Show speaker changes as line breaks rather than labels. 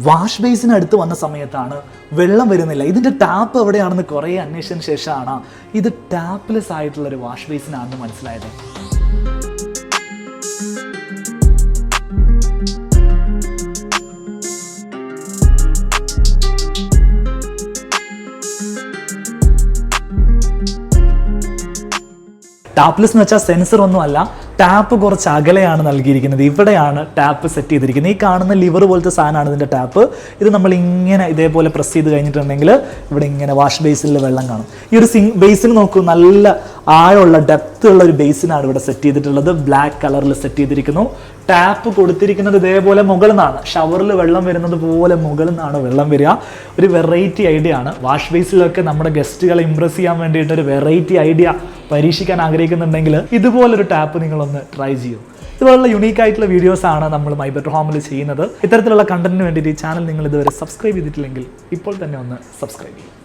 Wash ബേസിന് അടുത്ത് വന്ന സമയത്താണ് വെള്ളം വരുന്നില്ല. ഇതിന്റെ ടാപ്പ് എവിടെയാണെന്ന് കുറേ അന്വേഷിച്ചതിന് ശേഷമാണ് ഇത് ടാപ്പ്ലെസ് ആയിട്ടുള്ള ഒരു വാഷ് ബേസിനാണെന്ന് മനസ്സിലായത്. ടാപ്ലെസ് എന്ന് വെച്ചാൽ സെൻസർ ഒന്നും അല്ല ടാപ്പ് കുറച്ച് അകലെയാണ് നൽകിയിരിക്കുന്നത്. ഇവിടെയാണ് ടാപ്പ് സെറ്റ് ചെയ്തിരിക്കുന്നത്. ഈ കാണുന്ന ലിവർ പോലത്തെ സാധനമാണ് ഇതിന്റെ ടാപ്പ് ഇത് നമ്മൾ ഇങ്ങനെ ഇതേപോലെ പ്രസ് ചെയ്ത് കഴിഞ്ഞിട്ടുണ്ടെങ്കിൽ ഇവിടെ ഇങ്ങനെ വാഷ് ബേസിൽ വെള്ളം കാണും. ഈ ഒരു സിങ് ബേസിന് നോക്കൂ നല്ല ആഴമുള്ള ഡെപ്ത് ഉള്ള ഒരു ബേസിനാണ് ഇവിടെ സെറ്റ് ചെയ്തിട്ടുള്ളത്. ബ്ലാക്ക് കളറിൽ സെറ്റ് ചെയ്തിരിക്കുന്നു. ടാപ്പ് കൊടുത്തിരിക്കുന്നത് ഇതേപോലെ മുകളിൽ നിന്നാണ്. ഷവറിൽ വെള്ളം വരുന്നത് പോലെ മുകളിൽ നിന്നാണ് വെള്ളം വരിക. ഒരു വെറൈറ്റി ഐഡിയ ആണ്. വാഷ് ബേസിലൊക്കെ നമ്മുടെ ഗസ്റ്റുകളെ ഇമ്പ്രസ് ചെയ്യാൻ വേണ്ടിയിട്ട് ഒരു വെറൈറ്റി ഐഡിയ പരീക്ഷിക്കാൻ ആഗ്രഹിക്കുന്നുണ്ടെങ്കിൽ ഇതുപോലൊരു ടാപ്പ് നിങ്ങളൊന്ന് ട്രൈ ചെയ്യൂ. ഇതുപോലുള്ള യുണീക്ക് ആയിട്ടുള്ള വീഡിയോസ് ആണ് നമ്മൾ മൈ ബെറ്റർ ഹോമിൽ ചെയ്യുന്നത്. ഇത്തരത്തിലുള്ള കണ്ടന്റിന് വേണ്ടിയിട്ട് ഈ ചാനൽ നിങ്ങൾ ഇതുവരെ സബ്സ്ക്രൈബ് ചെയ്തിട്ടില്ലെങ്കിൽ ഇപ്പോൾ തന്നെ ഒന്ന് സബ്സ്ക്രൈബ് ചെയ്യും.